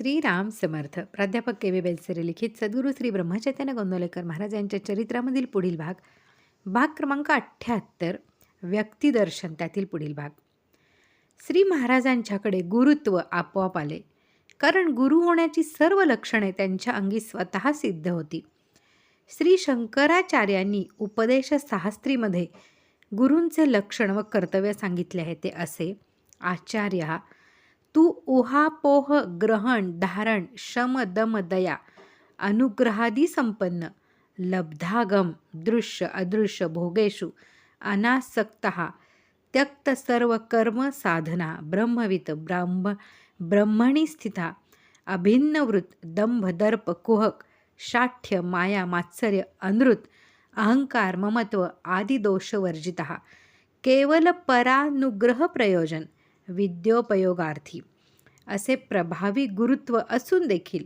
श्रीराम समर्थ. प्राध्यापक K V Belsare लिखित सद्गुरू श्री ब्रह्मचैतन्य गोंदवलेकर महाराज यांच्या चरित्रामधील पुढील भाग. भाग क्रमांक अठ्ठ्याहत्तर व्यक्तिदर्शन त्यातील पुढील भाग. श्री महाराजांच्याकडे गुरुत्व आपोआप आले. कारण गुरु होण्याची सर्व लक्षणे त्यांच्या अंगी स्वतः सिद्ध होती. श्री शंकराचार्यांनी उपदेश शास्त्रीमध्ये गुरूंचे लक्षण व कर्तव्य सांगितले आहे ते असे. आचार्य तू उहापोह ग्रहण धारण शम दम दया अनुग्रहादी संपन्न लब्धागम दृश्य अदृश्य भोगेषु अनासक्त त्यक्त सर्व कर्म साधना ब्रह्मवित ब्राह्म ब्रह्मणी स्थिता अभिन्नवृत दंभ दर्प कुहक शाठ्य माया मात्सर्य अनृत अहंकार ममत्व आदिदोषवर्जित केवल परानुग्रह प्रयोजन विद्योपयोगार्थी. असे प्रभावी गुरुत्व असून देखील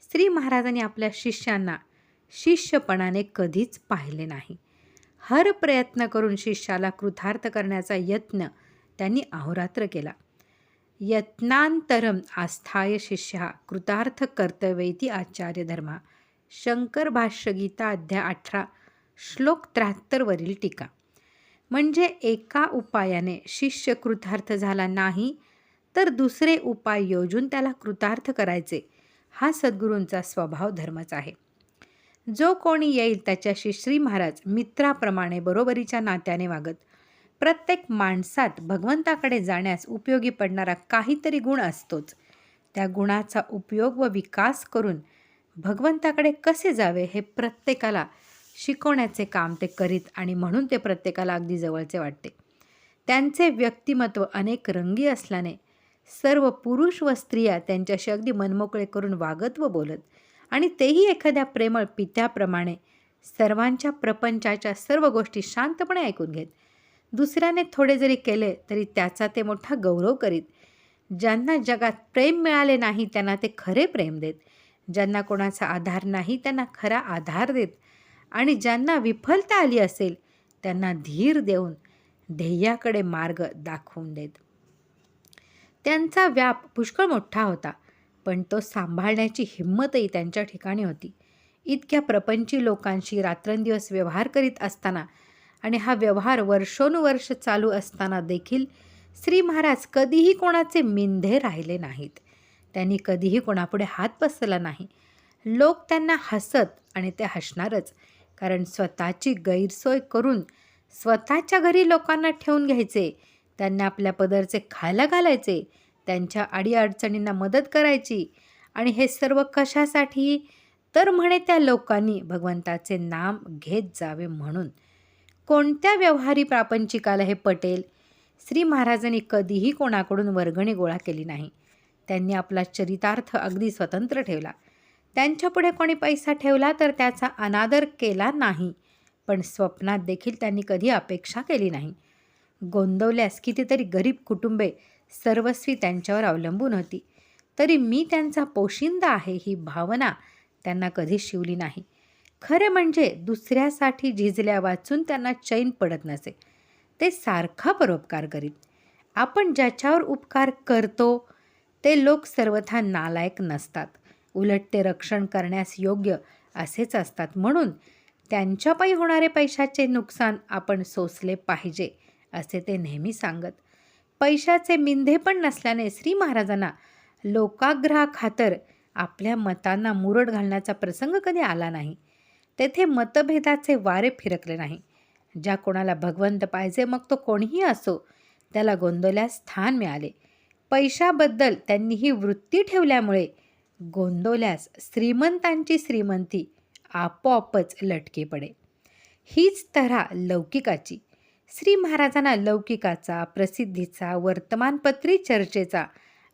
श्री महाराजांनी आपल्या शिष्यांना शिष्यपणाने कधीच पाहिले नाही. हर प्रयत्न करून शिष्याला कृतार्थ करण्याचा यत्न त्यांनी अहोरात्र केला. यत्नांतरम आस्थाय शिष्य कृतार्थ कर्तव्येती आचार्य धर्मा. शंकर भाष्य गीता अध्याय अठरा श्लोक त्र्याहत्तरवरील टीका. म्हणजे एका उपायाने शिष्य कृतार्थ झाला नाही तर दुसरे उपाय योजून त्याला कृतार्थ करायचे हा सद्गुरूंचा स्वभाव धर्मच आहे. जो कोणी येईल त्याच्याशी श्री महाराज मित्राप्रमाणे बरोबरीच्या नात्याने वागत प्रत्येक माणसात भगवंताकडे जाण्यास उपयोगी पडणारा काहीतरी गुण असतोच. त्या गुणाचा उपयोग व विकास करून भगवंताकडे कसे जावे हे प्रत्येकाला शिकवण्याचे काम ते करीत आणि म्हणून ते प्रत्येकाला अगदी जवळचे वाटते. त्यांचे व्यक्तिमत्व अनेक रंगी असल्याने सर्व पुरुष व स्त्रिया त्यांच्याशी अगदी मनमोकळे करून वागत व बोलत आणि तेही एखाद्या प्रेमळ पित्याप्रमाणे सर्वांच्या प्रपंचाच्या सर्व गोष्टी शांतपणे ऐकून घेत. दुसऱ्याने थोडे जरी केले तरी त्याचा ते मोठा गौरव करीत. ज्यांना जगात प्रेम मिळाले नाही त्यांना ते खरे प्रेम देत. ज्यांना कोणाचा आधार नाही त्यांना खरा आधार देत. आणि ज्यांना विफलता आली असेल त्यांना धीर देऊन ध्येयाकडे मार्ग दाखवून देत. त्यांचा व्याप पुष्कळ मोठा होता पण तो सांभाळण्याची हिंमतही त्यांच्या ठिकाणी होती. इतक्या प्रपंची लोकांशी रात्रंदिवस व्यवहार करीत असताना आणि हा व्यवहार वर्षोनुवर्ष चालू असताना देखील श्री महाराज कधीही कोणाचे मिंधे राहिले नाहीत. त्यांनी कधीही कोणापुढे हात पसरला नाही. लोक त्यांना हसत आणि ते हसणारच. कारण स्वतःची गैरसोय करून स्वतःच्या घरी लोकांना ठेवून घ्यायचे त्यांना आपल्या पदरचे खायला घालायचे त्यांच्या अडीअडचणींना मदत करायची. आणि हे सर्व कशासाठी? तर म्हणे त्या लोकांनी भगवंताचे नाम घेत जावे म्हणून. कोणत्या व्यवहारी प्रापंचिकाला हे पटेल? श्री महाराजांनी कधीही कोणाकडून वर्गणी गोळा केली नाही. त्यांनी आपला चरितार्थ अगदी स्वतंत्र ठेवला. त्यांच्यापुढे कोणी पैसा ठेवला तर त्याचा अनादर केला नाही. पण स्वप्नात देखील त्यांनी कधी अपेक्षा केली नाही. गोंदवल्यास कितीतरी गरीब कुटुंबे सर्वस्वी त्यांच्यावर अवलंबून होती. तरी मी त्यांचा पोशिंदा आहे ही भावना त्यांना कधी शिवली नाही. खरे म्हणजे दुसऱ्यासाठी झिजल्या वाचून त्यांना चैन पडत नसे. ते सारखा परोपकार करीत आपण ज्याच्यावर उपकार करतो ते लोक सर्वथा नालायक नसतात. उलट ते रक्षण करण्यास योग्य असेच असतात. म्हणून त्यांच्यापायी होणारे पैशाचे नुकसान आपण सोसले पाहिजे असे ते नेहमी सांगत. पैशाचे मिंधे पण नसल्याने श्री महाराजांना लोकाग्रहाखातर आपल्या मतांना मुरड घालण्याचा प्रसंग कधी आला नाही. तेथे मतभेदाचे वारे फिरकले नाही. ज्या कोणाला भगवंत पाहिजे मग तो कोणीही असो त्याला गोंदवल्यास स्थान मिळाले. पैशाबद्दल त्यांनी ही वृत्ती ठेवल्यामुळे गोंदवल्यास श्रीमंतांची श्रीमंती आपोआपच लटके पडे. हीच तऱ्हा लौकिकाची. श्री महाराजांना लौकिकाचा प्रसिद्धीचा वर्तमानपत्री चर्चेचा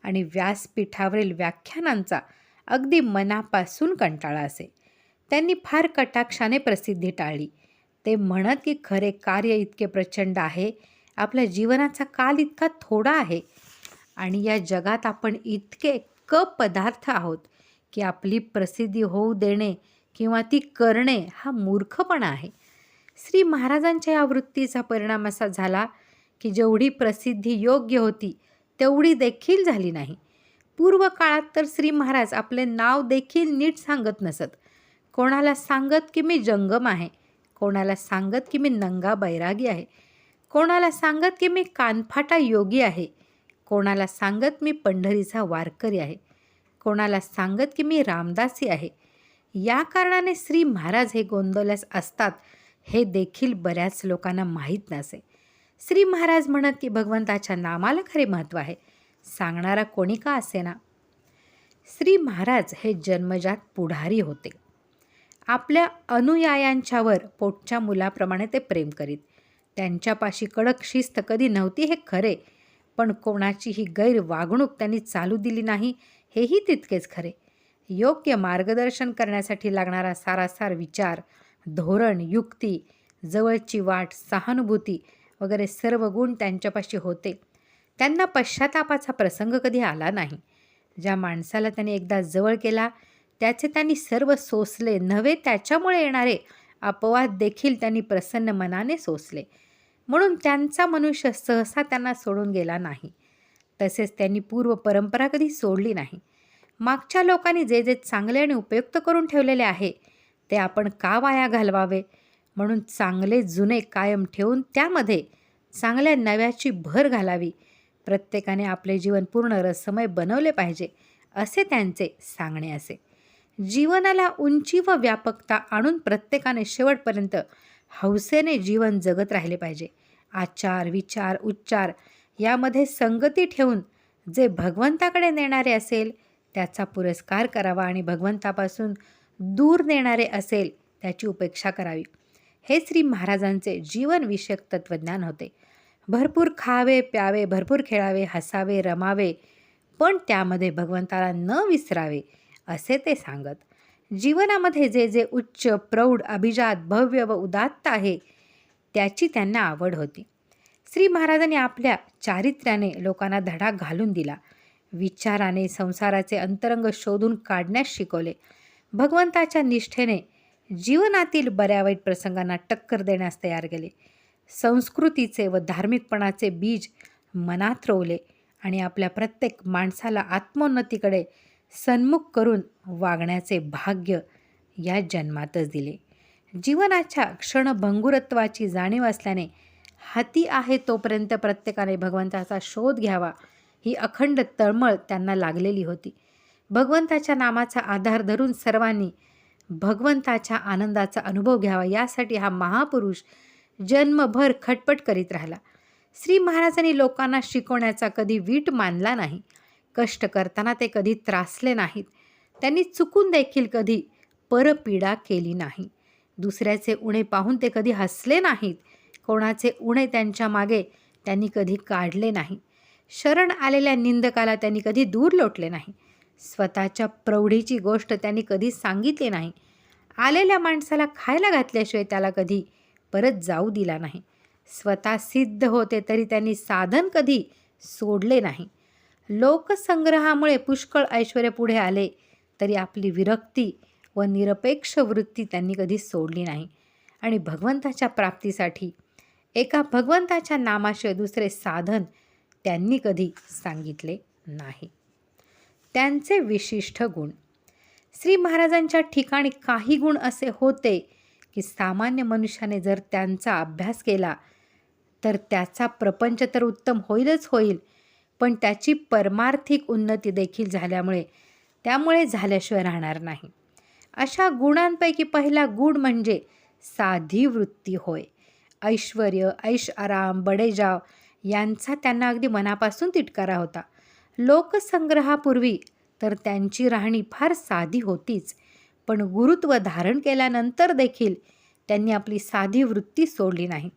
आणि व्यासपीठावरील व्याख्यानांचा अगदी मनापासून कंटाळा असे. त्यांनी फार कटाक्षाने प्रसिद्धी टाळली. ते म्हणत की खरे कार्य इतके प्रचंड आहे. आपल्या जीवनाचा काल इतका थोडा आहे. आणि या जगात आपण इतके क पदार्थ आहोत की आपली प्रसिद्धी होऊ देणे किंवा ती करणे हा मूर्खपणा आहे. श्री महाराजांच्या या वृत्तीचा परिणाम असा झाला की जेवढी प्रसिद्धी योग्य होती तेवढी देखील झाली नाही. पूर्व काळात तर श्री महाराज आपले नाव देखील नीट सांगत नसत. कोणाला सांगत की मी जंगम आहे कोणाला सांगत की मी नंगा बैरागी आहे कोणाला सांगत की मी कानफाटा योगी आहे कोणाला सांगत मी पंढरीचा वारकरी आहे कोणाला सांगत की मी रामदासी आहे. या कारणाने श्री महाराज हे गोंदवल्यास असतात हे देखील बऱ्याच लोकांना माहीत नसे. श्री महाराज म्हणत की भगवंताच्या नामाला खरे महत्त्व आहे सांगणारा कोणी का असेना? श्री महाराज हे जन्मजात पुढारी होते. आपल्या अनुयायांच्यावर पोटच्या मुलाप्रमाणे ते प्रेम करीत. त्यांच्यापाशी कडक शिस्त कधी नव्हती हे खरे पण कोणाचीही गैरवागणूक त्यांनी चालू दिली नाही हेही तितकेच खरे. योग्य मार्गदर्शन करण्यासाठी लागणारा सारासार विचार धोरण युक्ती जवळची वाट सहानुभूती वगैरे सर्व गुण त्यांच्यापाशी होते. त्यांना पश्चातापाचा प्रसंग कधी आला नाही. ज्या माणसाला त्यांनी एकदा जवळ केला त्याचे त्यांनी सर्व सोसले नव्हे त्याच्यामुळे येणारे अपवाद देखील त्यांनी प्रसन्न मनाने सोसले. म्हणून त्यांचा मनुष्य सहसा त्यांना सोडून गेला नाही. तसेच त्यांनी पूर्व परंपरा कधी सोडली नाही. मागच्या लोकांनी जे जे चांगले आणि उपयुक्त करून ठेवलेले आहे ते आपण का वाया घालवावे? म्हणून चांगले जुने कायम ठेवून त्यामध्ये चांगल्या नव्याची भर घालावी. प्रत्येकाने आपले जीवन पूर्ण रसमय बनवले पाहिजे असे त्यांचे सांगणे असे. जीवनाला उंची व व्यापकता आणून प्रत्येकाने शेवटपर्यंत हौसेने जीवन जगत राहिले पाहिजे. आचार विचार उच्चार यामध्ये संगती ठेवून जे भगवंताकडे नेणारे असेल त्याचा पुरस्कार करावा आणि भगवंतापासून दूर नेणारे असेल त्याची उपेक्षा करावी. हे श्री महाराजांचे जीवनविषयक तत्त्वज्ञान होते. भरपूर खावे प्यावे भरपूर खेळावे हसावे रमावे पण त्यामध्ये भगवंताला न विसरावे असे ते सांगत. जीवनामध्ये जे जे उच्च प्रौढ अभिजात भव्य व उदात्त आहे त्याची त्यांना आवड होती. श्री महाराजांनी आपल्या चारित्र्याने लोकांना धडा घालून दिला. विचाराने संसाराचे अंतरंग शोधून काढण्यास शिकवले. भगवंताच्या निष्ठेने जीवनातील बऱ्या वाईट प्रसंगांना टक्कर देण्यास तयार केले. संस्कृतीचे व धार्मिकपणाचे बीज मनात रोवले आणि आपल्या प्रत्येक माणसाला आत्मोन्नतीकडे सन्मुख करून वागण्याचे भाग्य या जन्मातच दिले. जीवनाच्या क्षणभंगुरत्वाची जाणीव असल्याने हाती आहे तोपर्यंत प्रत्येकाने भगवंताचा शोध घ्यावा ही अखंड तळमळ त्यांना लागलेली होती. भगवंताच्या नामाचा आधार धरून सर्वांनी भगवंताच्या आनंदाचा अनुभव घ्यावा यासाठी हा महापुरुष जन्मभर खटपट करीत राहिला. श्री महाराजांनी लोकांना शिकवण्याचा कधी वीट मानला नाही. कष्ट करताना ते कधी त्रासले नाहीत. त्यांनी चुकून देखील कधी परपीडा केली नाही. दुसऱ्याचे उणे पाहून ते कधी हसले नाहीत. कोणाचे उणे त्यांच्या मागे त्यांनी कधी काढले नाही. शरण आलेल्या निंदकाला त्यांनी कधी दूर लोटले नाही. स्वतःच्या प्रौढीची गोष्ट त्यांनी कधी सांगितली नाही. आलेल्या माणसाला खायला घातल्याशिवाय त्याला कधी परत जाऊ दिला नाही. स्वतः सिद्ध होते तरी त्यांनी साधन कधी सोडले नाही. लोकसंग्रहामुळे पुष्कळ ऐश्वर पुढे आले तरी आपली विरक्ती व निरपेक्ष वृत्ती त्यांनी कधी सोडली नाही. आणि भगवंताच्या प्राप्तीसाठी एका भगवंताच्या नामाशिवाय दुसरे साधन त्यांनी कधी सांगितले नाही. त्यांचे विशिष्ट गुण. श्री महाराजांच्या ठिकाणी काही गुण असे होते की सामान्य मनुष्याने जर त्यांचा अभ्यास केला तर त्याचा प्रपंच तर उत्तम होईलच होईल पण त्याची परमार्थिक उन्नती देखील झाल्यामुळे त्यामुळे झाल्याशिवाय राहणार नाही. अशा गुणांपैकी पहिला गुण म्हणजे साधी वृत्ती होय. ऐश्वर ऐश आराम बडेजाव यांचा त्यांना अगदी मनापासून तिटकारा होता. लोकसंग्रहापूर्वी तर त्यांची राहणी फार साधी होतीच पण गुरुत्व धारण केल्यानंतर देखील त्यांनी आपली साधी वृत्ती सोडली नाही.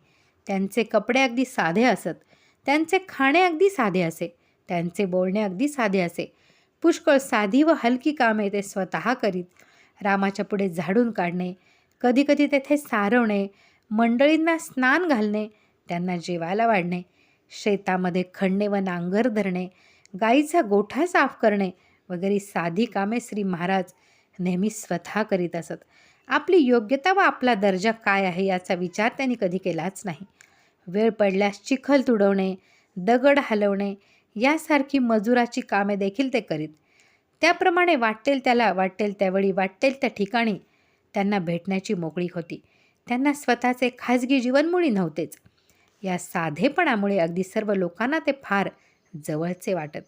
त्यांचे कपडे अगदी साधे असत त्यांचे खाणे अगदी साधे असे. त्यांचे बोलणे अगदी साधे असे. पुष्कळ साधी व हलकी कामे ते स्वतः करीत रामाच्या पुढे झाडून काढणे कधीकधी तेथे सारवणे मंडळींना स्नान घालणे त्यांना जेवायला वाढणे शेतामध्ये खणणे व नांगर धरणे गाईचा गोठा साफ करणे वगैरे साधी कामे श्री महाराज नेहमी स्वतः करीत असत. आपली योग्यता व आपला दर्जा काय आहे याचा विचार त्यांनी कधी केलाच नाही. वेळ पडल्यास चिखल तुडवणे दगड हलवणे यासारखी मजुराची कामे देखील ते करीत. त्याप्रमाणे वाटेल त्याला वाटेल त्यावेळी वाटेल त्या ठिकाणी त्यांना भेटण्याची मोकळीक होती. त्यांना स्वतःचे खाजगी जीवनमुळी नव्हतेच. या साधेपणामुळे अगदी सर्व लोकांना ते फार जवळचे वाटत.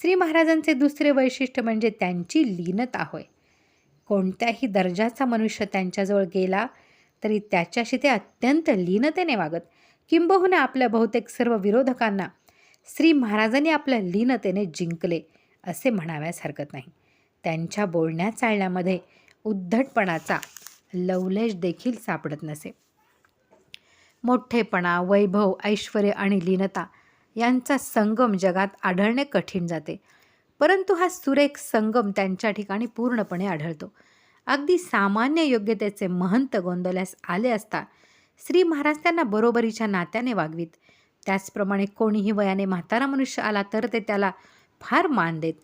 श्री महाराजांचे दुसरे वैशिष्ट्य म्हणजे त्यांची लीनता होय. कोणत्याही दर्जाचा मनुष्य त्यांच्याजवळ गेला तरी त्याच्याशी ते अत्यंत लीनतेने वागत. किंबहुना आपल्या बहुतेक सर्व विरोधकांना श्री महाराजांनी आपल्या लीनतेने जिंकले असे म्हणाव्यास हरकत नाही. त्यांच्या बोलण्या चालण्यामध्ये उद्धटपणाचा लवलेश देखील सापडत नसे. मोठेपणा वैभव ऐश्वर आणि लीनता यांचा संगम जगात आढळणे कठीण जाते. परंतु हा सुरेख संगम त्यांच्या ठिकाणी पूर्णपणे आढळतो. अगदी सामान्य योग्यतेचे महंत गोंदल्यास आले असता श्री महाराज त्यांना बरोबरीच्या नात्याने वागवीत. त्याचप्रमाणे कोणीही वयाने म्हातारा मनुष्य आला तर ते त्याला फार मान देत.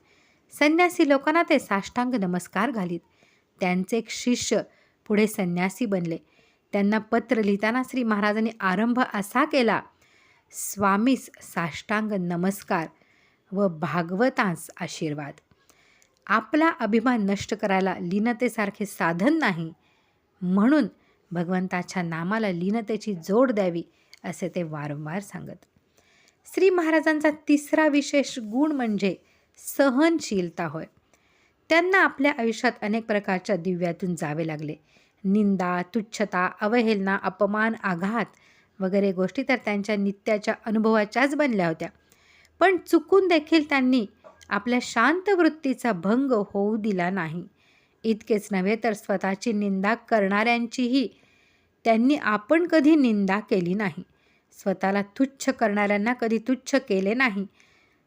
संन्यासी लोकांना ते साष्टांग नमस्कार घालीत. त्यांचे एक शिष्य पुढे संन्यासी बनले. त्यांना पत्र लिहिताना श्री महाराजांनी आरंभ असा केला स्वामीस साष्टांग नमस्कार व भागवतांस आशीर्वाद. आपला अभिमान नष्ट करायला लीनतेसारखे साधन नाही. म्हणून भगवंताच्या नामाला लीनतेची जोड द्यावी. असे ते वारंवार सांगत. श्री महाराजांचा तिसरा विशेष गुण म्हणजे सहनशीलता होय. त्यांना आपल्या आयुष्यात अनेक प्रकारच्या दिव्यातून जावे लागले. निंदा तुच्छता अवहेलना अपमान आघात वगैरे गोष्टी तर त्यांच्या नित्याच्या अनुभवाच्याच बनल्या होत्या. पण चुकून देखील त्यांनी आपल्या शांत वृत्तीचा भंग होऊ दिला नाही. इतकेच नव्हे तर स्वतःची निंदा करणाऱ्यांचीही त्यांनी आपण कधी निंदा केली नाही. स्वतःला तुच्छ करणाऱ्यांना कधी तुच्छ केले नाही.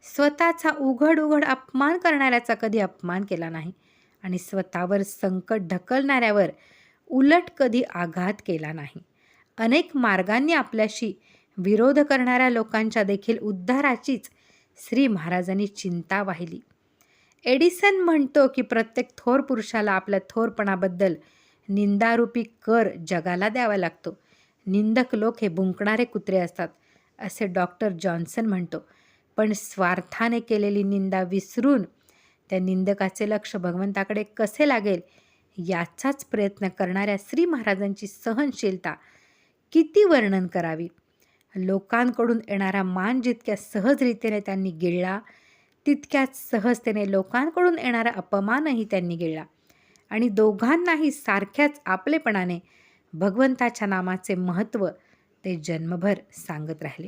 स्वतःचा उघड उघड अपमान करणाऱ्याचा कधी अपमान केला नाही. आणि स्वतःवर संकट ढकलणाऱ्यावर उलट कधी आघात केला नाही. अनेक मार्गांनी आपल्याशी विरोध करणाऱ्या लोकांच्या देखील उद्धाराचीच श्री महाराजांनी चिंता वाहिली. एडिसन म्हणतो की प्रत्येक थोर पुरुषाला आपल्या थोरपणाबद्दल निंदारूपी कर जगाला द्यावा लागतो. निंदक लोक हे बुंकणारे कुत्रे असतात असे डॉक्टर जॉन्सन म्हणतो. पण स्वार्थाने केलेली निंदा विसरून त्या निंदकाचे लक्ष भगवंताकडे कसे लागेल याचाच प्रयत्न करणाऱ्या श्री महाराजांची सहनशीलता किती वर्णन करावी? लोकांकडून येणारा मान जितक्या सहजरीतीने त्यांनी गिळला तितक्याच सहजतेने लोकांकडून येणारा अपमानही त्यांनी गिळला. आणि दोघांनाही सारख्याच आपलेपणाने भगवंताच्या नामाचे महत्त्व ते जन्मभर सांगत राहिले.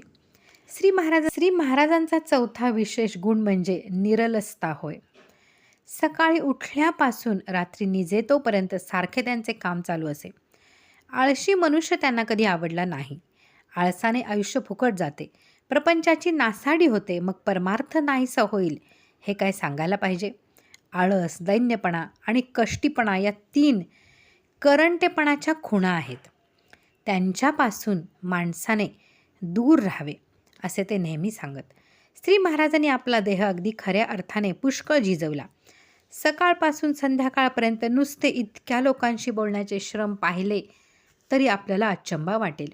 श्री महाराज श्री महाराजांचा चौथा विशेष गुण म्हणजे निरलसता होय. सकाळी उठल्यापासून रात्री निजेतोपर्यंत सारखे त्यांचे काम चालू असे. आळशी मनुष्य त्यांना कधी आवडला नाही. आळसाने आयुष्य फुकट जाते. प्रपंचाची नासाडी होते मग परमार्थ नाहीसा होईल हे काय सांगायला पाहिजे? आळस दैन्यपणा आणि कष्टीपणा या तीन करंटेपणाच्या खुणा आहेत. त्यांच्यापासून माणसाने दूर राहावे असे ते नेहमी सांगत. श्री महाराजांनी आपला देह अगदी खऱ्या अर्थाने पुष्कळ झिजवला. सकाळपासून संध्याकाळपर्यंत नुसते इतक्या लोकांशी बोलण्याचे श्रम पाहिले तरी आपल्याला अचंबा वाटेल.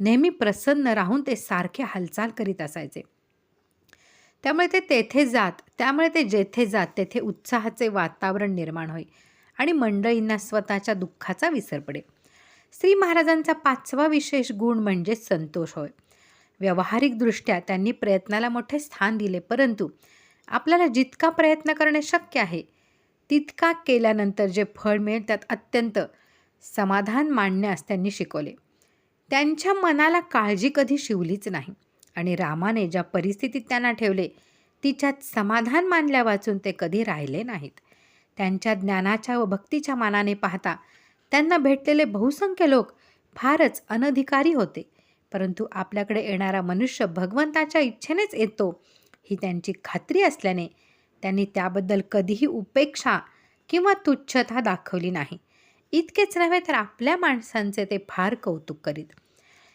नेहमी प्रसन्न राहून ते सारखे हालचाल करीत असायचे. त्यामुळे ते तेथे जात त्यामुळे ते जेथे जात तेथे उत्साहाचे वातावरण निर्माण होई आणि मंडळींना स्वतःच्या दुःखाचा विसर पडे श्री महाराजांचा पाचवा विशेष गुण म्हणजे संतोष होय. व्यावहारिकदृष्ट्या त्यांनी प्रयत्नाला मोठे स्थान दिले परंतु आपल्याला जितका प्रयत्न करणे शक्य आहे तितका केल्यानंतर जे फळ मिळेल त्यात अत्यंत समाधान मांडण्यास त्यांनी शिकवले. त्यांच्या मनाला काळजी कधी शिवलीच नाही आणि रामाने ज्या परिस्थितीत त्यांना ठेवले तिच्यात समाधान मानल्या वाचून ते कधी राहिले नाहीत. त्यांच्या ज्ञानाच्या व भक्तीच्या मानाने पाहता त्यांना भेटलेले बहुसंख्य लोक फारच अनधिकारी होते. परंतु आपल्याकडे येणारा मनुष्य भगवंताच्या इच्छेनेच येतो ही त्यांची खात्री असल्याने त्यांनी त्याबद्दल कधीही उपेक्षा किंवा तुच्छता दाखवली नाही. इतकेच नव्हे तर आपल्या माणसांचे ते फार कौतुक करीत.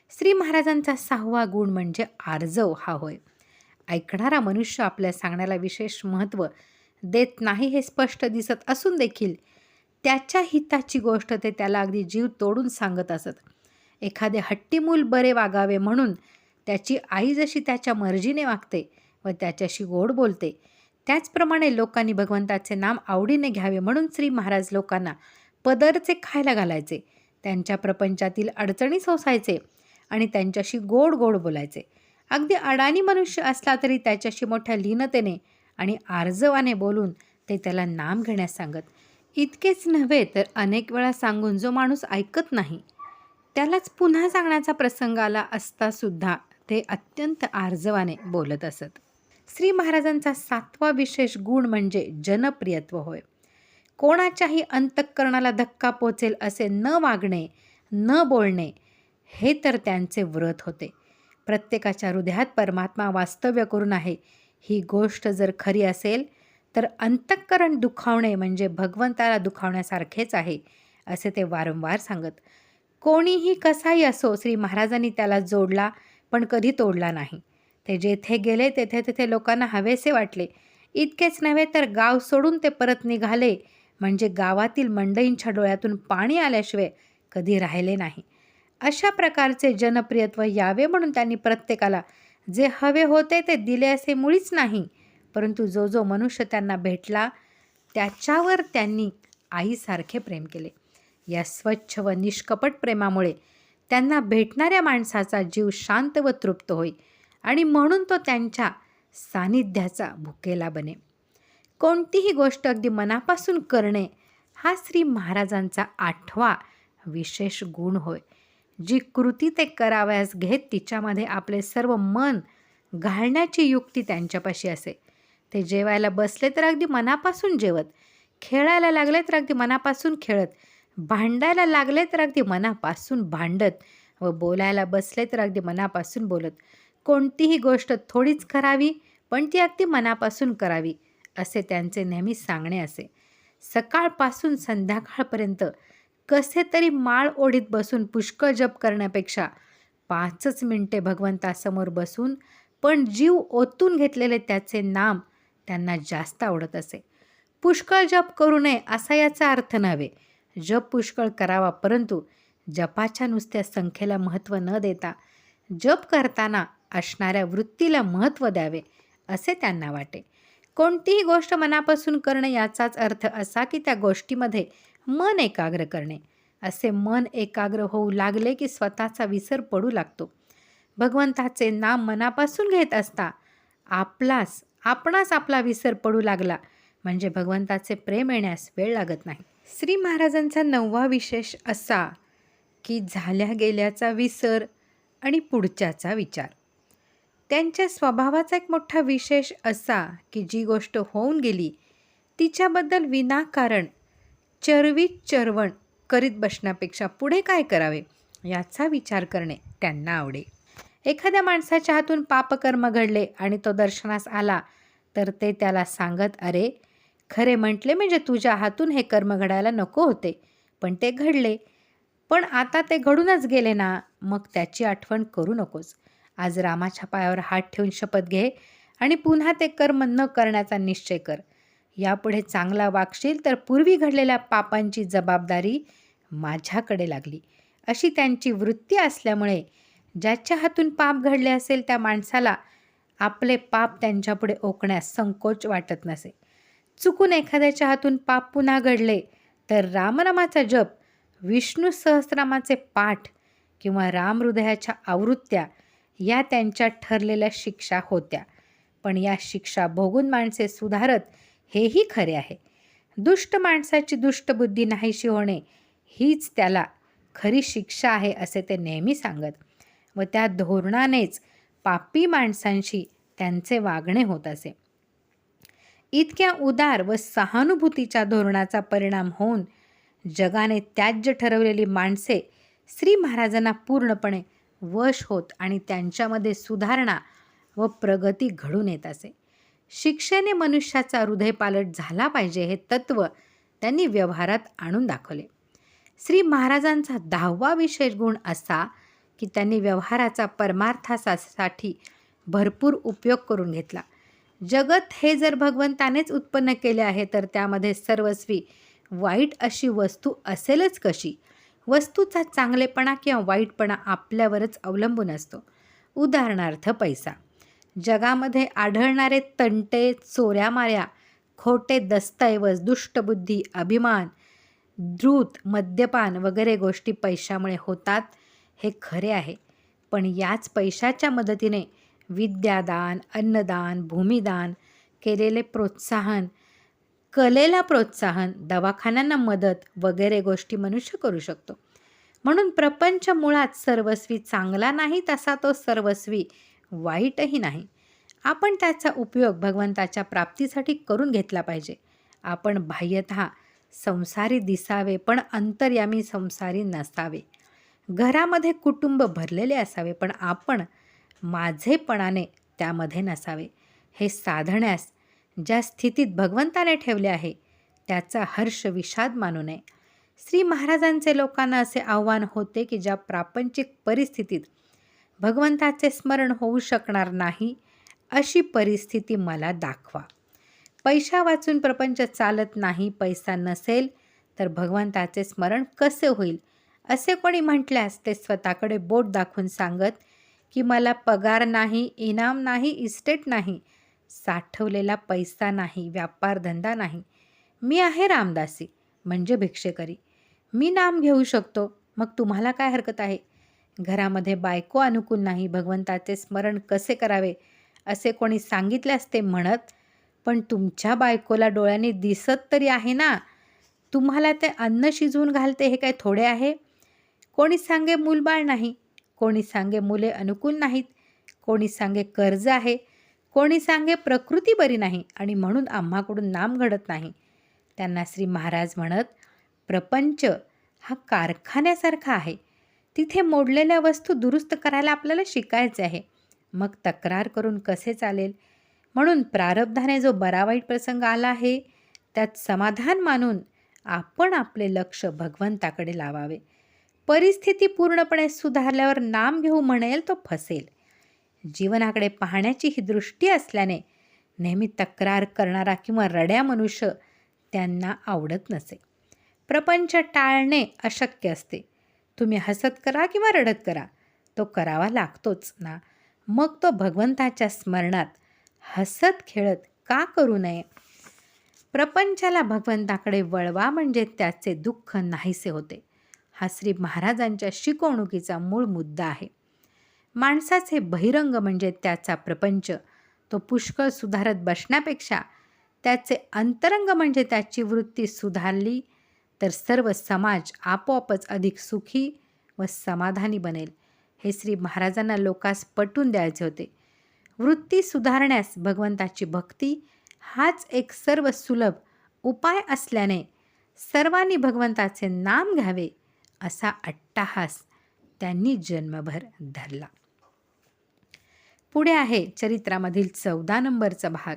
श्री महाराजांचा सहावा गुण म्हणजे आर्जव हा होय. ऐकणारा मनुष्य आपल्या सांगण्याला विशेष महत्त्व देत नाही हे स्पष्ट दिसत असून देखील त्याच्या हिताची गोष्ट ते त्याला अगदी जीव तोडून सांगत असत. एखादे हट्टी मूल बरे वागावे म्हणून त्याची आई जशी त्याच्या मर्जीने वागते व त्याच्याशी गोड बोलते त्याचप्रमाणे लोकांनी भगवंताचे नाम आवडीने घ्यावे म्हणून श्री महाराज लोकांना पदरचे खायला घालायचे त्यांच्या प्रपंचातील अडचणी सोसायचे आणि त्यांच्याशी गोड गोड बोलायचे. अगदी अडाणी मनुष्य असला तरी त्याच्याशी मोठ्या लीनतेने आणि आर्जवाने बोलून ते त्याला नाम घेण्यास सांगत इतकेच नव्हे तर अनेक वेळा सांगून जो माणूस ऐकत नाही त्यालाच पुन्हा सांगण्याचा प्रसंग आला असतासुद्धा ते अत्यंत आर्जवाने बोलत असत. श्री महाराजांचा सातवा विशेष गुण म्हणजे जनप्रियत्व होय. कोणाच्याही अंतःकरणाला धक्का पोचेल असे न वागणे न बोलणे हे तर त्यांचे व्रत होते. प्रत्येकाच्या हृदयात परमात्मा वास्तव्य करून आहे ही गोष्ट जर खरी असेल तर अंतःकरण दुखावणे म्हणजे भगवंताला दुखावण्यासारखेच आहे असे ते वारंवार सांगत. कोणीही कसाही असो श्री महाराजांनी त्याला जोडला पण कधी तोडला नाही. ते जेथे गेले तेथे तेथे लोकांना हवेसे वाटले. इतकेच नव्हे तर गाव सोडून ते परत निघाले म्हणजे गावातील मंडईंच्या डोळ्यातून पाणी आल्याशिवाय कधी राहिले नाही. अशा प्रकारचे जनप्रियत्व यावे म्हणून त्यांनी प्रत्येकाला जे हवे होते ते दिले असे मुळीच नाही. परंतु जो जो मनुष्य त्यांना भेटला त्याच्यावर त्यांनी आईसारखे प्रेम केले. या स्वच्छ व निष्कपट प्रेमामुळे त्यांना भेटणाऱ्या माणसाचा जीव शांत व तृप्त होई आणि म्हणून तो त्यांच्या सानिध्याचा भुकेला बने. कोणतीही गोष्ट अगदी मनापासून करणे हा श्री महाराजांचा आठवा विशेष गुण होय. जी कृती ते करावयास घेत तिच्यामध्ये आपले सर्व मन घालण्याची युक्ती त्यांच्यापाशी असे. ते जेवायला बसले तर अगदी मनापासून जेवत. खेळायला लागले तर अगदी मनापासून खेळत. भांडायला लागले तर अगदी मनापासून भांडत व बोलायला बसले तर अगदी मनापासून बोलत. कोणतीही गोष्ट थोडीच करावी पण ती अगदी मनापासून करावी असे त्यांचे नेहमी सांगणे असे. सकाळपासून संध्याकाळपर्यंत कसे तरी माळ ओढीत बसून पुष्कळ जप करण्यापेक्षा पाचच मिनटे भगवंतासमोर बसून पण जीव ओतून घेतलेले त्याचे नाम त्यांना जास्त आवडत असे. पुष्कळ जप करू नये असा याचा अर्थ नव्हे. जप पुष्कळ करावा परंतु जपाच्या नुसत्या संख्येला महत्त्व न देता जप करताना असणाऱ्या वृत्तीला महत्त्व द्यावे असे त्यांना वाटे. कोणतीही गोष्ट मनापासून करणे याचाच अर्थ असा की त्या गोष्टीमध्ये मन एकाग्र करणे. असे मन एकाग्र होऊ लागले की स्वतःचा विसर पडू लागतो. भगवंताचे नाम मनापासून घेत असता आपलाच आपणास आपला विसर पडू लागला. म्हणजे भगवंताचे प्रेम येण्यास वेळ लागत नाही. श्री महाराजांचा नववा विशेष असा की झाल्या गेल्याचा विसर आणि पुढच्याचा विचार. त्यांच्या स्वभावाचा एक मोठा विशेष असा की जी गोष्ट होऊन गेली तिच्याबद्दल विनाकारण चरवीत चरवण करीत बसण्यापेक्षा पुढे काय करावे याचा विचार करणे त्यांना आवडे. एखाद्या माणसाच्या हातून पापकर्म घडले आणि तो दर्शनास आला तर ते त्याला सांगत अरे खरे म्हटले म्हणजे तुझ्या हातून हे कर्म घडायला नको होते पण ते घडले. पण आता ते घडूनच गेले ना मग त्याची आठवण करू नकोस. आज रामाच्या पायावर हात ठेवून शपथ घे आणि पुन्हा ते कर्म न करण्याचा निश्चय कर. यापुढे चांगला वागशील तर पूर्वी घडलेल्या पापांची जबाबदारी माझ्याकडे लागली. अशी त्यांची वृत्ती असल्यामुळे ज्याच्या हातून पाप घडले असेल त्या माणसाला आपले पाप त्यांच्यापुढे ओकण्यास संकोच वाटत नसे. चुकून एखाद्याच्या हातून पाप पुन्हा घडले तर रामनामाचा जप विष्णू सहस्रामाचे पाठ किंवा रामहृदयाच्या आवृत्त्या या त्यांच्या ठरलेल्या शिक्षा होत्या. पण या शिक्षा भोगून माणसे सुधारत हेही खरे आहे. दुष्ट माणसाची दुष्ट बुद्धी नाहीशी होणे हीच त्याला खरी शिक्षा आहे असे ते नेहमी सांगत. व त्या धोरणानेच पापी माणसांशी त्यांचे वागणे होत असे. इतक्या उदार व सहानुभूतीच्या धोरणाचा परिणाम होऊन जगाने त्याज्य ठरवलेली माणसे श्री महाराजांना पूर्णपणे वश होत आणि त्यांच्यामध्ये सुधारणा व प्रगती घडून येत असे. शिक्षेने मनुष्याचा हृदयपालट झाला पाहिजे हे तत्त्व त्यांनी व्यवहारात आणून दाखवले. श्री महाराजांचा दहावा विशेष गुण असा की त्यांनी व्यवहाराचा परमार्थासाठी भरपूर उपयोग करून घेतला. जगत हे जर भगवंतानेच उत्पन्न केले आहे तर त्यामध्ये सर्वस्वी वाईट अशी वस्तू असेलच कशी? वस्तूचा चांगलेपणा किंवा वाईटपणा आपल्यावरच अवलंबून असतो. उदाहरणार्थ पैसा. जगामध्ये आढळणारे तंटे चोऱ्यामाऱ्या खोटे दस्तऐवज दुष्टबुद्धी अभिमान द्रुत मद्यपान वगैरे गोष्टी पैशामुळे होतात हे खरे आहे. पण याच पैशाच्या मदतीने विद्यादान अन्नदान भूमिदान केलेले प्रोत्साहन कलेला प्रोत्साहन दवाखान्यांना मदत वगैरे गोष्टी मनुष्य करू शकतो. म्हणून प्रपंच मुळात सर्वस्वी चांगला नाही तसा तो सर्वस्वी वाईटही नाही. आपण त्याचा उपयोग भगवंताच्या प्राप्तीसाठी करून घेतला पाहिजे. आपण बाह्यत संसारी दिसावे पण अंतर्यामी संसारी नसावे. घरामध्ये कुटुंब भरलेले असावे पण आपण माझेपणाने त्यामध्ये नसावे. हे साधण्यास ज्या स्थितीत भगवंताने ठेवले आहे त्याचा हर्ष विषाद मानू नये. श्री महाराजांचे लोकांना असे आव्हान होते की ज्या प्रापंचिक परिस्थितीत भगवंताचे स्मरण होऊ शकणार नाही अशी परिस्थिती मला दाखवा. पैसा वाचून प्रपंच चालत नाही पैसा नसेल तर भगवंताचे स्मरण कसे होईल? असे कोणी म्हटल्यास ते स्वतःकडे बोट दाखवून सांगत की मला पगार नाही इनाम नाही इस्टेट नाही साठवलेला पैसा नाही व्यापारधंदा नाही. मी आहे रामदासी म्हणजे भिक्षेकरी. मी नाम घेऊ शकतो मग तुम्हाला काय हरकत आहे? घरामध्ये बायको अनुकूल नाही भगवंताचे स्मरण कसे करावे असे कोणी सांगितल्यास ते म्हणत पण तुमच्या बायकोला डोळ्यांनी दिसत तरी आहे ना? तुम्हाला ते अन्न शिजवून घालते हे काय थोडे आहे? कोणी सांगे मूलबाळ नाही कोणी सांगे मुले अनुकूल नाहीत कोणी सांगे कर्ज आहे कोणी सांगे प्रकृती बरी नाही आणि म्हणून आम्हाकडून नाम घडत नाही. त्यांना श्री महाराज म्हणत प्रपंच हा कारखान्यासारखा आहे. तिथे मोडलेल्या वस्तू दुरुस्त करायला आपल्याला शिकायचे आहे. मग तक्रार करून कसे चालेल? म्हणून प्रारब्धाने जो बरा वाईट प्रसंग आला आहे त्यात समाधान मानून आपण आपले लक्ष भगवंताकडे लावावे. परिस्थिती पूर्णपणे सुधारल्यावर नाम घेऊ म्हणेल तो फसेल. जीवनाकडे पाहण्याची ही दृष्टी असल्याने नेहमी तक्रार करणारा किंवा रड्या मनुष्य त्यांना आवडत नसे. प्रपंच टाळणे अशक्य असते. तुम्ही हसत करा किंवा रडत करा. तो करावा लागतोच ना. मग तो भगवंताच्या स्मरणात हसत खेळत का करू नये? प्रपंचाला भगवंताकडे वळवा म्हणजे त्याचे दुःख नाहीसे होते. हा श्री महाराजांच्या शिकवणुकीचा मूळ मुद्दा आहे. माणसाचे बहिरंग म्हणजे त्याचा प्रपंच. तो पुष्कळ सुधारत बसण्यापेक्षा त्याचे अंतरंग म्हणजे त्याची वृत्ती सुधारली तर सर्व समाज आपोआपच अधिक सुखी व समाधानी बनेल. हे श्री महाराजांना लोकास पटून द्यायचे होते. वृत्ती सुधारण्यास भगवंताची भक्ती हाच एक सर्व सुलभ उपाय असल्याने सर्वांनी भगवंताचे नाम घ्यावे असा अट्टाहास त्यांनी जन्मभर धरला. पुढे आहे चरित्रामधील चौदा नंबरचा भाग.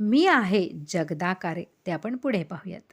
मी आहे जगदाकारे. ते आपण पुढे पाहूयात.